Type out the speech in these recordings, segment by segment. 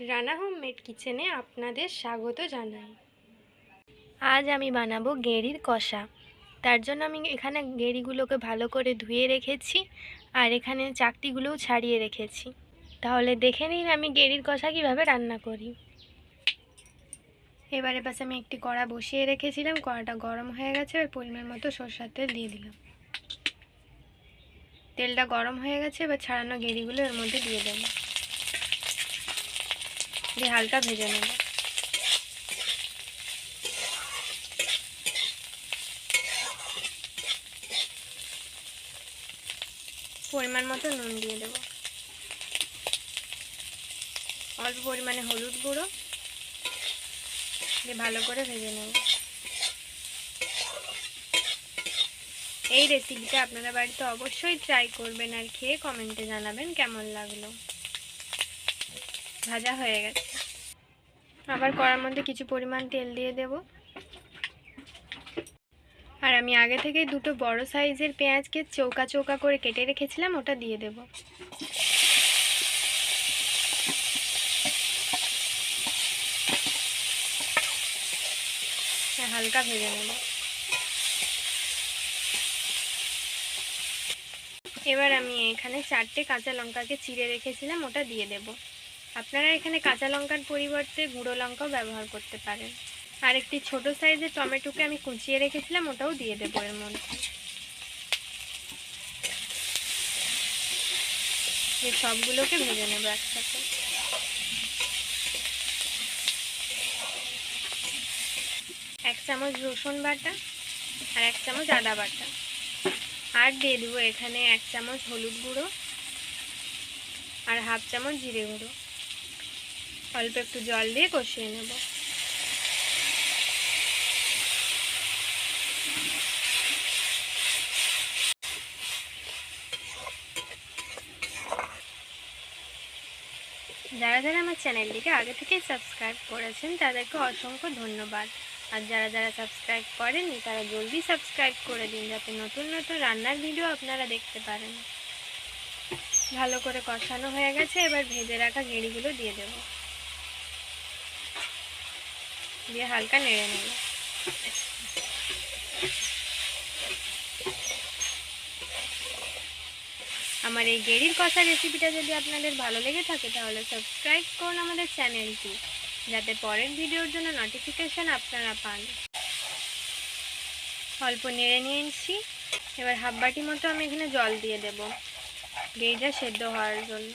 Rana homemade কিচেনে আপনাদের স্বাগত জানাই। আজ আমি বানাবো গেঁড়ির কষা। তার জন্য আমি এখানে গেঁড়িগুলোকে ভালো করে ধুয়ে রেখেছি আর এখানে চাকতিগুলোও ছাড়িয়ে রেখেছি। তাহলে দেখে নিন আমি গেঁড়ির কষা কীভাবে রান্না করি। এবারে পাশে আমি একটি কড়া বসিয়ে রেখেছিলাম, কড়াটা গরম হয়ে গেছে, এবার পরিমাণ মতো সরষার তেল দিয়ে দিলাম। তেলটা গরম হয়ে গেছে, এবার ছাড়ানো গেঁড়িগুলো এর মধ্যে দিয়ে দেবো। দিয়ে হালকা ভেজে নেব। পরিমাণ মতো নুন দিয়ে দেব। অল্প পরিমাণে হলুদ গুঁড়ো দিয়ে ভালো করে ভেজে নেব। এই রেসিপিটা আপনারা বাড়িতে অবশ্যই ট্রাই করবেন আর খেয়ে কমেন্টে জানাবেন কেমন লাগল। ভাজা হয়ে গেছে। আবার কড়ার মধ্যে কিছু পরিমাণ তেল দিয়ে দেব। আর আমি আগে থেকে দুটো বড় সাইজের পেঁয়াজকে চৌকা চৌকা করে কেটে রেখেছিলাম ওটা দিয়ে দেব। হ্যাঁ, হালকা ভেজে নেব। এবার আমি এখানে চারটে কাঁচা লঙ্কাকে চিড়ে রেখেছিলাম ওটা দিয়ে দেব। আপনারা এখানে কাঁচা লঙ্কার পরিবর্তে গুঁড়ো লঙ্কাও ব্যবহার করতে পারেন। আর একটি ছোট সাইজের টমেটোকে আমি কুচিয়ে রেখেছিলাম, ওটাও দিয়ে দেবো এর মধ্যে। এই সবগুলোকে ভেজে নেব একসাথে। এক চামচ রসুন বাটা আর এক চামচ আদা বাটা। আর দিয়ে দেবো এখানে এক চামচ হলুদ গুঁড়ো আর হাফ চামচ জিরে গুঁড়ো। অল্প একটু জল দিয়ে কষিয়ে নেব। যারা যারা আমার চ্যানেলটিকে আগে থেকেই সাবস্ক্রাইব করেছেন, তাদেরকে অসংখ্য ধন্যবাদ। আর যারা যারা সাবস্ক্রাইব করেননি, তারা জলদি সাবস্ক্রাইব করে দিন, যাতে নতুন নতুন রান্নার ভিডিও আপনারা দেখতে পারেন। ভালো করে কষানো হয়ে গেছে, এবার ভেজে রাখা গেঁড়িগুলো দিয়ে দেব। দিয়ে হালকা নেড়ে নেব। আমার এই গেঁড়ির কষা রেসিপিটা যদি আপনাদের ভালো লেগে থাকে, তাহলে সাবস্ক্রাইব করুন আমাদের চ্যানেলটি যাতে পরের ভিডিওর জন্য নোটিফিকেশান আপনারা পান। অল্প নেড়ে নিয়েছি এবার হাফ বাটি মতো আমি এখানে জল দিয়ে দেব। গেঁড়িটা সেদ্ধ হওয়ার জন্য।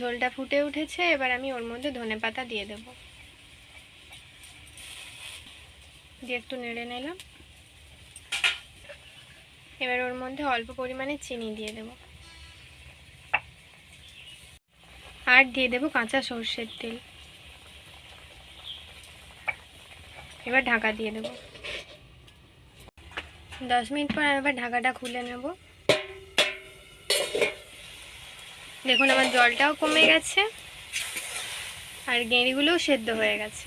ঝোলটা ফুটে উঠেছে, এবার আমি ওর মধ্যে ধনে পাতা দিয়ে দেব। দিয়ে একটু নেড়ে নিলাম। এবার ওর মধ্যে অল্প পরিমাণে চিনি দিয়ে দেব। আর দিয়ে দেব কাঁচা সর্ষের তেল। এবার ঢাকা দিয়ে দেব। দশ মিনিট পর এবার ঢাকাটা খুলে নেব। দেখুন, আমার জলটাও কমে গেছে আর গেঁড়িগুলোও সেদ্ধ হয়ে গেছে।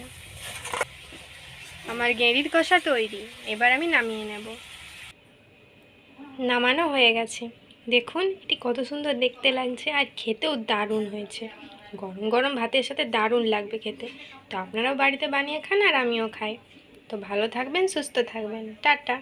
আমার গেঁড়ির কষা তৈরি, এবার আমি নামিয়ে নেব। নামানো হয়ে গেছে। দেখুন, এটি কত সুন্দর দেখতে লাগছে আর খেতেও দারুণ হয়েছে। গরম গরম ভাতের সাথে দারুণ লাগবে খেতে। তো আপনারাও বাড়িতে বানিয়ে খান আর আমিও খাই। তো ভালো থাকবেন, সুস্থ থাকবেন। টাটা।